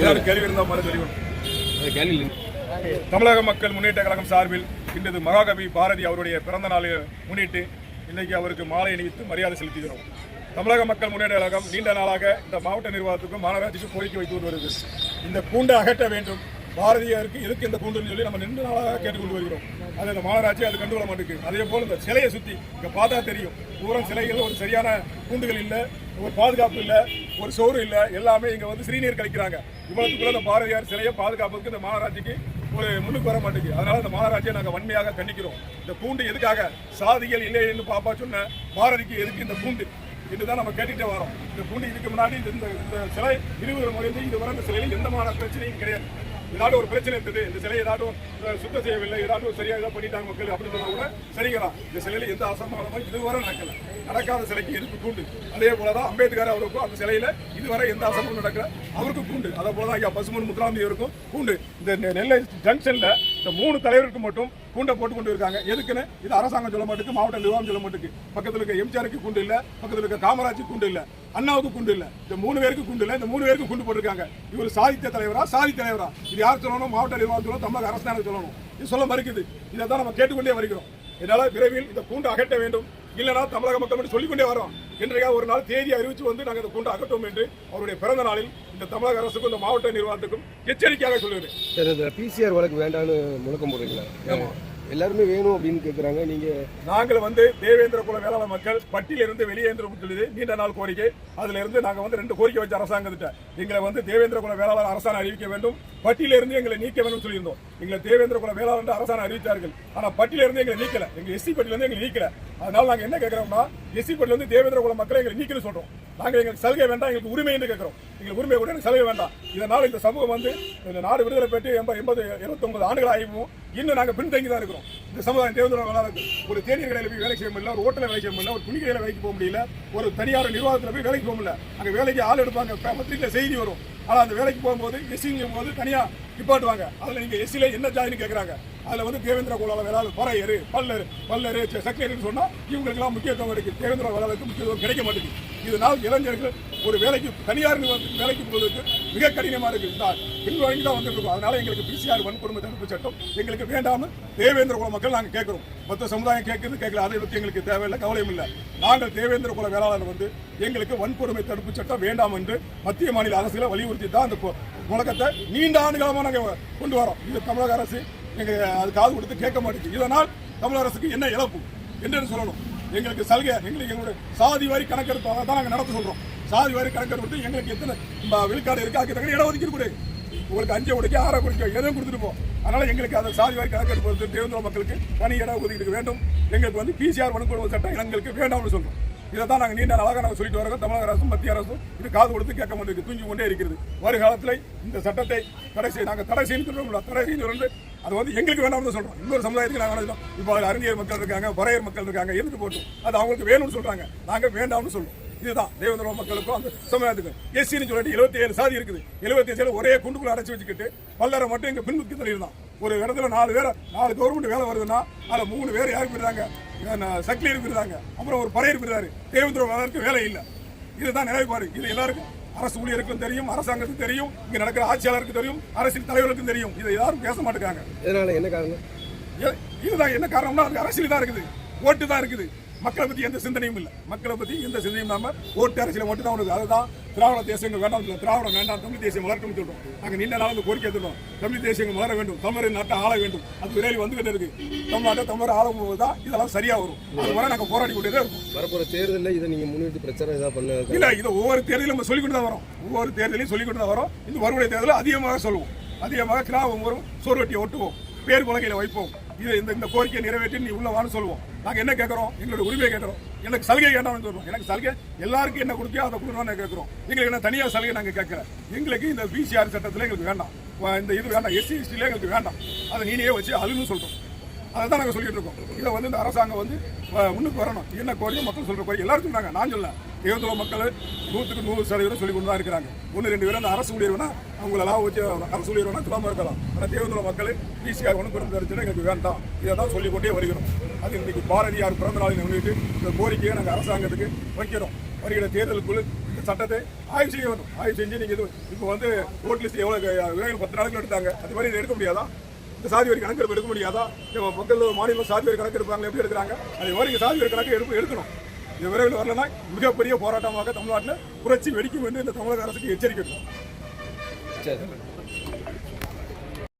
ஏதாவது கேள்வி இருந்தால் மாதிரி தெரியும். கேள்வி தமிழக மக்கள் முன்னேற்ற கழகம் சார்பில் இன்றது மகாகவி பாரதி அவருடைய பிறந்த நாளை முன்னிட்டு இன்னைக்கு அவருக்கு மாலை அணிவித்து மரியாதை செலுத்துகிறோம். தமிழக மக்கள் முன்னேற்ற கழகம் நீண்ட நாளாக இந்த மாவட்ட நிர்வாகத்துக்கும் மாநகராட்சிக்கும் கோரிக்கை வைத்து வருகிறது. இந்த கூண்டை அகற்ற வேண்டும். பாரதியாருக்கு எதுக்கு இந்த கூண்டுன்னு சொல்லி நம்ம நின்று நாளாக கேட்டுக்கொண்டு வருகிறோம். அது இந்த மாநகராட்சி அது கண்டுகொள்ள மாட்டேங்குது. அதே போல் இந்த சிலையை சுற்றி இங்கே பார்த்தா தெரியும். பூரம் சிலைகள் ஒரு சரியான கூண்டுகள் இல்லை ஒரு பாதுகாப்பு இல்லை ஒரு சோறு இல்லை. எல்லாமே இங்கே வந்து சிறுநீர் கழிக்கிறாங்க. இவ்வளவுக்குள்ள இந்த பாரதியார் சிலையை பாதுகாப்பதுக்கு இந்த மாநகராட்சிக்கு ஒரு முன்னுக்கு வர மாட்டேங்குது. அதனால இந்த மாநகராட்சியை நாங்கள் வன்மையாக கண்டிக்கிறோம். இந்த பூண்டு எதுக்காக சாதிகள் இல்லை என்று பாப்பா சொன்ன பாரதிக்கு எதுக்கு இந்த பூண்டு? இதுதான் நம்ம கேட்டுட்டே வரோம். இந்த பூண்டு இதுக்கு முன்னாடி இந்த இந்த- இந்த சிலை இருவர் முறைந்து இதுவரை இந்த சிலையில் எந்த மாதிரி பிரச்சனையும் கிடையாது. ஏதாவது ஒரு பிரச்சனை இருக்குது இந்த சிலை ஏதாவது சுத்தம் செய்யவில்லை ஏதாவது ஒரு சரியாக ஏதாவது பண்ணிட்டாங்க மக்கள் அப்படின்னு சொன்னா கூட சரிங்களா? இந்த சிலையில எந்த அசம்பாதமும் இதுவரை நடக்கல. நடக்காத சிலைக்கு எதிர்ப்பு கூண்டு? அதே போலதான் அம்பேத்கர் அவருக்கும் அந்த சிலையில இதுவரை எந்த அசம்பவம் நடக்கல. அவருக்கு கூண்டு. அதே போலதான் ஐயா பசுமன் முத்துராமதி அவருக்கும் கூண்டு. இந்த நெல்லை ஜங்ஷன்ல இந்த மூணு தலைவருக்கு மட்டும் கூண்டை போட்டு கொண்டு இருக்காங்க எதுக்குன்னு? இது அரசாங்கம் சொல்ல மாட்டுக்கு மாவட்ட நிர்வாகம் சொல்ல மாட்டுக்கு. பக்கத்தில் இருக்க எம்ஜிஆருக்கு கூண்டு இல்லை பக்கத்தில் இருக்க காமராஜுக்கு கூண்டு இல்லை அண்ணாவுக்கு குண்டு இல்லை. இந்த மூணு பேருக்கு குண்டு இல்லை இந்த மூணு பேருக்கு குண்டு போட்டிருக்காங்க. இவர் சாதித்த தலைவரா? சாதி தலைவரா? இது யார் சொல்லணும்? மாவட்ட நிர்வாகம் சொல்லணும் தமிழக அரசாங்கம் சொல்லணும். இது சொல்ல மறுக்குது. இதை தான் நம்ம கேட்டுக்கொண்டே வருகிறோம். என்னால் விரைவில் இந்த கூண்டு அகட்ட வேண்டும். இல்லைனா தமிழக மக்கள் மட்டும் சொல்லிக்கொண்டே வரோம். இன்றைய ஒரு நாள் தேதி அறிவிச்சு வந்து நாங்கள் இந்த கூண்டு அகற்றோம் என்று அவருடைய பிறந்த நாளில் இந்த தமிழக அரசுக்கும் இந்த மாவட்ட நிர்வாகத்துக்கும் எச்சரிக்கையாக சொல்லுகிறேன் சார் இந்த பிசிஆர் வழக்கு வேண்டாம்னு முழக்கம் போடுறீங்களா? எல்லாருமே வேணும் அப்படின்னு கேட்குறாங்க நீங்கள் நாங்கள் வந்து தேவேந்திர குல மக்கள் பட்டியலிருந்து வெளியேந்திரம் சொல்லுது. நீண்ட நாள் கோரிக்கை. அதுல இருந்து நாங்க வந்து ரெண்டு கோரிக்கை வச்ச அரசாங்கத்திட்ட. எங்களை வந்து தேவேந்திர குல வேளாளர் அரசாணை அறிவிக்க வேண்டும். பட்டியலிருந்து எங்களை நீக்க வேண்டும் சொல்லியிருந்தோம். எங்களை தேவேந்திர குல வேளாளர் அரசாணை அறிவித்தார்கள். ஆனா பட்டியலிருந்து எங்களை நீக்கல. எங்க எஸ்சி பட்டியலிருந்து எங்களை நீக்கல. அதனால நாங்க என்ன கேட்கிறோம்னா எஸ்சி பட்டியலிருந்து தேவேந்திர குல மக்களை எங்களை நீக்கணும்னு சொல்றோம். நாங்க எங்களுக்கு சலுகை வேண்டாம் எங்களுக்கு உரிமை என்று கேட்கிறோம் நீங்கள் உரிமை கூட எனக்கு சலுகை வேண்டாம். இதனால் இந்த சமூகம் வந்து இந்த நாடு விடுதலை பெற்று எண்பது எண்பது இருபத்தொம்பது ஆண்டுகள் ஆகியும் இன்னும் நாங்கள் பின்தங்கி தான் இருக்கிறோம். இந்த சமுதாயம் தேர்தல் வேளாளருக்கு ஒரு தேநீர் கடையில் போய் வேலை செய்ய முடியல ஒரு ஹோட்டலில் வேலை செய்ய முடியல ஒரு துணி கடையில் வேலைக்கு போக முடியல ஒரு தனியார் நிர்வாகத்தில் போய் வேலைக்கு போக முடியல. அங்கே வேலைக்கு ஆள் எடுப்பாங்க. பத்திரிகையில் செய்தி வரும். ஆனால் அந்த வேலைக்கு போகும்போது எஸ்சிங்கும் போது தனியாக நிப்பாட்டுவாங்க. அதில் நீங்கள் எஸ்சியில் என்ன ஜாதின்னு கேட்குறாங்க அதில் வந்து தேவேந்திர குலால வேளாளர் பறையரு பல்லர் பல்லரு சக்கரைன்னு சொன்னால் இவங்களுக்கெல்லாம் முக்கியத்துவம் இருக்குது தேவேந்திர வேளாளருக்கு முக்கியத்துவம் கிடைக்க மாட்டேங்குது. இதனால் இளைஞர்கள் ஒரு வேலைக்கு தனியார் நிறுவனத்துக்கு வேலைக்கு போவதற்கு மிக கடினமாக இருக்கு இந்த தான் வந்துருக்கோம். அதனால எங்களுக்கு பிசிஆர் வன்கொடுமை தடுப்பு சட்டம் எங்களுக்கு வேண்டாமல் தேவேந்திர குல மக்கள் நாங்கள் கேட்குறோம். மொத்த சமுதாயம் கேட்குறது கேட்கல. அதை பற்றி எங்களுக்கு தேவையில்லை கவலையும் இல்லை. நாங்கள் தேவேந்திர குல வேளாளர் வந்து எங்களுக்கு வன்கொடுமை தடுப்பு சட்டம் வேண்டாம் என்று மத்திய மாநில அரசுகளை வலியுறுத்தி தான் அந்த முழக்கத்தை நீண்ட ஆண்டு காலமாக நாங்கள் கொண்டு வரோம். இது தமிழக அரசு எங்கள் அது காது கொடுத்து கேட்க மாட்டேங்குது. இதனால் தமிழக அரசுக்கு என்ன இழப்பு? என்று சொல்லணும். எங்களுக்கு சலுகை எங்களுக்கு எங்களுடைய சாதி வாரி கணக்கெடுப்பு தான் நாங்கள் நடத்த சொல்கிறோம் சாதி வாரி கணக்கெடுப்பு எங்களுக்கு எத்தனை விழுக்காடு இருக்கு அதுக்கு தகுந்த இடஒதுக்கீடு கொடு. உங்களுக்கு அஞ்சு கொடுக்க ஆறா கொடுக்க எதுவும் கொடுத்துருப்போம் அதனால் அதனால எங்களுக்கு அந்த சாதி வாரி கணக்கெடுப்பு வந்து மக்களுக்கு தனி இட ஒதுக்கிட்டு வேண்டும். எங்களுக்கு வந்து பிசிஆர் வன்கொடுமை சட்டம் எங்களுக்கு வேண்டாம்னு சொல்கிறோம் இதை தான் நாங்கள் நீண்ட நாளாக நாங்கள் சொல்லிட்டு வரோம். தமிழக அரசும் மத்திய அரசும் இது காது கொடுத்து கேட்க மாட்டேங்குது தூங்கி கொண்டே இருக்கிறது. வருகாலத்தில் இந்த சட்டத்தை தடை செய்ய நாங்கள் தடை செய்யணும் சொல்றோம் தடை செய்யணும் வந்து அது வந்து எங்களுக்கு வேண்டாம்னு சொல்கிறோம் இன்னொரு சமுதாயத்துக்கு நாங்கள் சொல்றோம்? இப்போ அறிஞர் மக்கள் இருக்காங்க வரையர் மக்கள் இருக்காங்க இருந்து போட்டோம். அது அவங்களுக்கு வேணும்னு சொல்கிறாங்க நாங்கள் வேண்டாம்னு சொல்லுவோம் இதுதான் தேவேந்திர மக்களுக்கும் அந்த சமுதாயத்துக்கும் எஸ்சின்னு சொல்லிட்டு எழுபத்தி ஏழு சாதி இருக்குது. எழுபத்தி ஏழு ஒரே குண்டுக்குள்ள அடைச்சி வச்சுக்கிட்டு பல்லரை மட்டும் இங்கே பின்புக்கு தள்ளியிருந்தான் ஒரு இடத்துல நாலு பேர் நாலு கவர்மெண்ட் வேலை வருதுன்னா அதில் மூணு பேர் யாருக்கு போயிடுறாங்க? சக்லியர் போயிடுறாங்க அப்புறம் ஒரு பறையர் போயிடுறாரு தேவேந்திர வேலைக்கு வேலை இல்லை. இதுதான் நிலைப்பாடு இது எல்லாருக்கும் அரசு ஊழியருக்கும் தெரியும் அரசாங்கத்துக்கும் தெரியும் இங்க நடக்கிற ஆட்சியாளருக்கு தெரியும் அரசியல் தலைவர்களுக்கும் தெரியும். இதை யாரும் பேச மாட்டேங்காங்க இதனால் என்ன காரணம்? இதுதான் என்ன காரணம்னா அது அரசியல் தான் இருக்குது. ஓட்டு தான் இருக்குது. மக்களை பத்தி எந்த சிந்தனையும் இல்லை. மக்களை பத்தி எந்த சிந்தனையும் இல்லாம ஓட்டு அரசியல் மட்டும் தான் உனக்கு. அதுதான் திராவிட தேசியங்கள் வேண்டாம் சொல்ல. திராவிடம் வேண்டாம் தமிழ் தேசியம் வளர்க்கணும் சொல்றோம். நாங்க நீண்ட நாள் அந்த கோரிக்கை எடுத்துட்டோம் தமிழ் தேசியங்கள் வளர வேண்டும். தமிழர் நாட்டை ஆள வேண்டும். அது விரைவில் வந்துகிட்டு இருக்கு. தமிழ்நாட்டை தமிழர் ஆளும் போது தான் இதெல்லாம் சரியா வரும். அது வரை நாங்க போராடி கொண்டே தான் இருக்கும். வரப்போகிற தேர்தலில் இதை நீங்கள் முன்னிட்டு பிரச்சாரம் ஏதாவது பண்ண இல்ல இது ஒவ்வொரு தேர்தலும் நம்ம சொல்லிக்கொண்டு தான் வரோம். ஒவ்வொரு தேர்தலையும் சொல்லிக்கொண்டு தான் வரோம். இந்த வருடைய தேர்தலில் அதிகமாக சொல்லுவோம் அதிகமாக கிராமம் வரும் சோறுவட்டியை ஒட்டுவோம் பேர் பலகையில வைப்போம். இது இந்த இந்த கோரிக்கையை நிறைவேற்றி நீ உள்ள வான்னு சொல்லுவோம் நாங்கள் என்ன கேட்குறோம் எங்களோட உரிமையை கேட்குறோம் எனக்கு சலுகை வேண்டாம்னு சொல்கிறோம் எனக்கு சலுகை எல்லாருக்கும் என்ன கொடுத்தியோ அதை கொடுக்கணும்னு கேட்குறோம் எங்களுக்கு என்ன தனியாக சலுகை நாங்கள் கேட்கல எங்களுக்கு இந்த பிசிஆர் சட்டத்தில் எங்களுக்கு வேண்டாம். இந்த இது வேண்டாம். எஸ்சி எஸ்டியில் எங்களுக்கு வேண்டாம். அதை நீனே வச்சு அழுன்னு சொல்கிறோம் அதை தான் நாங்கள் சொல்லிட்டு இருக்கோம். இதை வந்து இந்த அரசாங்கம் வந்து முன்னுக்கு வரணும். என்ன கோரியும் மக்கள் சொல்கிற கோரிக்கை. எல்லாரும் சொன்னாங்க நான் சொல்லேன் தேர்தல மக்கள் நூற்றுக்கு நூறு சதவீதம் சொல்லி கொண்டு தான் இருக்கிறாங்க. ஒன்று ரெண்டு பேரும் அந்த அரசு ஊழியர் வேணால் அவங்களெல்லாம் வச்சு அரசு ஊழியர் வேணால் சொல்லாமல் இருக்கலாம். ஆனால் தேர்தல மக்கள் ஈஸியாக ஒன்று பிறந்த பிரச்சனை எங்களுக்கு வேண்டாம். இதை தான் சொல்லிக்கொண்டே வருகிறோம். அது இன்றைக்கு பாரதியார் பிறந்த நாளில் முன்னிட்டு இந்த கோரிக்கையை நாங்கள் அரசாங்கத்துக்கு வைக்கிறோம். வருகிற தேர்தலுக்குள் இந்த சட்டத்தை ஆய்வு செய்ய வேண்டும். ஆய்வு செஞ்சு நீங்கள் இது இப்போ வந்து ஓட் லிஸ்ட் எவ்வளோ விலைகள் பத்து நாளுக்கு எடுத்தாங்க. அது மாதிரி இதை எடுக்க முடியாதா? இந்த சாதி வரி கணக்கெடுப்பு எடுக்க முடியாதா? மக்கள் மாநிலம் சாதி வரி கணக்கு எடுப்பாங்க எப்படி எடுக்கிறாங்க? அது வரைக்கும் சாதி வரி கணக்கு எடுப்பு எடுக்கணும். இது விரைவில் வரலன்னா மிகப்பெரிய போராட்டமாக தமிழ்நாட்டில் புரட்சி வெடிக்கும் என்று இந்த தமிழக அரசுக்கு எச்சரிக்கை